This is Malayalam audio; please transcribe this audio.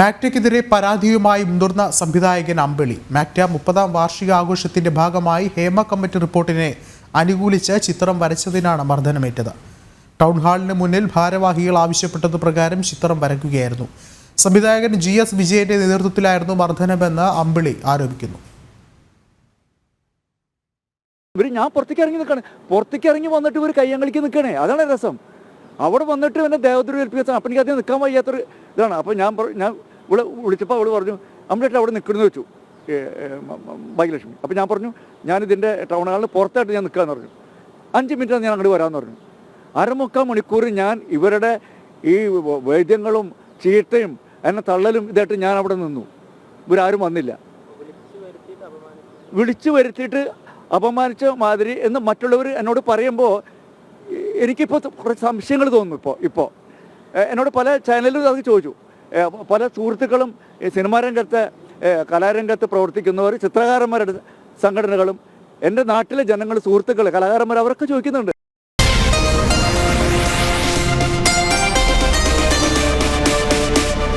മാക്ടയ്ക്കെതിരെ പരാതിയുമായി മുതിർന്ന സംവിധായകൻ അമ്പിളി. മാക്ട മുപ്പതാം വാർഷികാഘോഷത്തിന്റെ ഭാഗമായി ഹേമ കമ്മിറ്റി റിപ്പോർട്ടിനെ അനുകൂലിച്ച് ചിത്രം വരച്ചതിനാണ് മർദ്ദനമേറ്റത്. ടൗൺ ഹാളിന് മുന്നിൽ ഭാരവാഹികൾ ആവശ്യപ്പെട്ടത് പ്രകാരം ചിത്രം വരയ്ക്കുകയായിരുന്നു. സംവിധായകൻ ജി എസ് വിജയന്റെ നേതൃത്വത്തിലായിരുന്നു മർദ്ദനമെന്ന് അമ്പിളി ആരോപിക്കുന്നു. ഇവർ ഞാൻ പുറത്തേക്ക് ഇറങ്ങി നിൽക്കണേ. പുറത്തേക്ക് ഇറങ്ങി വന്നിട്ട് ഇവർ കയ്യങ്ങളിക്ക് നിൽക്കണേ. അതാണ് രസം. അവിടെ വന്നിട്ട് എന്നെ ദേവദ്ര ഏൽപ്പിക്കാൻ അപ്പം എനിക്ക് അധികം നിൽക്കാൻ വയ്യാത്തൊരു ഇതാണ്. അപ്പോൾ ഞാൻ ഞാൻ ഇവിടെ വിളിച്ചപ്പോൾ അവൾ പറഞ്ഞു അമ്മയുടെ അവിടെ നിൽക്കണമെന്ന് വെച്ചു ഭാഗ്യലക്ഷ്മി അപ്പോൾ ഞാൻ പറഞ്ഞു ഞാനിതിന്റെ ടൗൺ ഹാളിൽ പുറത്തായിട്ട് ഞാൻ നിൽക്കാമെന്ന് പറഞ്ഞു. അഞ്ച് മിനിറ്റ് ഞാൻ അങ്ങോട്ട് വരാമെന്ന് പറഞ്ഞു. അരമുക്കാൽ മണിക്കൂർ ഞാൻ ഇവരുടെ ഈ വൈദ്യങ്ങളും ചീട്ടയും എന്നെ തള്ളലും ഇതായിട്ട് ഞാൻ അവിടെ നിന്നു. ഇവരാരും വന്നില്ല. വിളിച്ചു വരുത്തിയിട്ട് അപമാനിച്ച മാതിരി എന്ന് മറ്റുള്ളവർ എന്നോട് പറയുമ്പോൾ എനിക്കിപ്പോൾ കുറച്ച് സംശയങ്ങൾ തോന്നുന്നു ഇപ്പോൾ ഇപ്പോൾ എന്നോട് പല ചാനലിലും അത് ചോദിച്ചു. പല സുഹൃത്തുക്കളും സിനിമാ രംഗത്ത് കലാരംഗത്ത് പ്രവർത്തിക്കുന്നവർ ചിത്രകാരന്മാരുടെ സംഘടനകളും എന്റെ നാട്ടിലെ ജനങ്ങൾ സുഹൃത്തുക്കൾ കലാകാരന്മാർ അവരൊക്കെ ചോദിക്കുന്നുണ്ട്.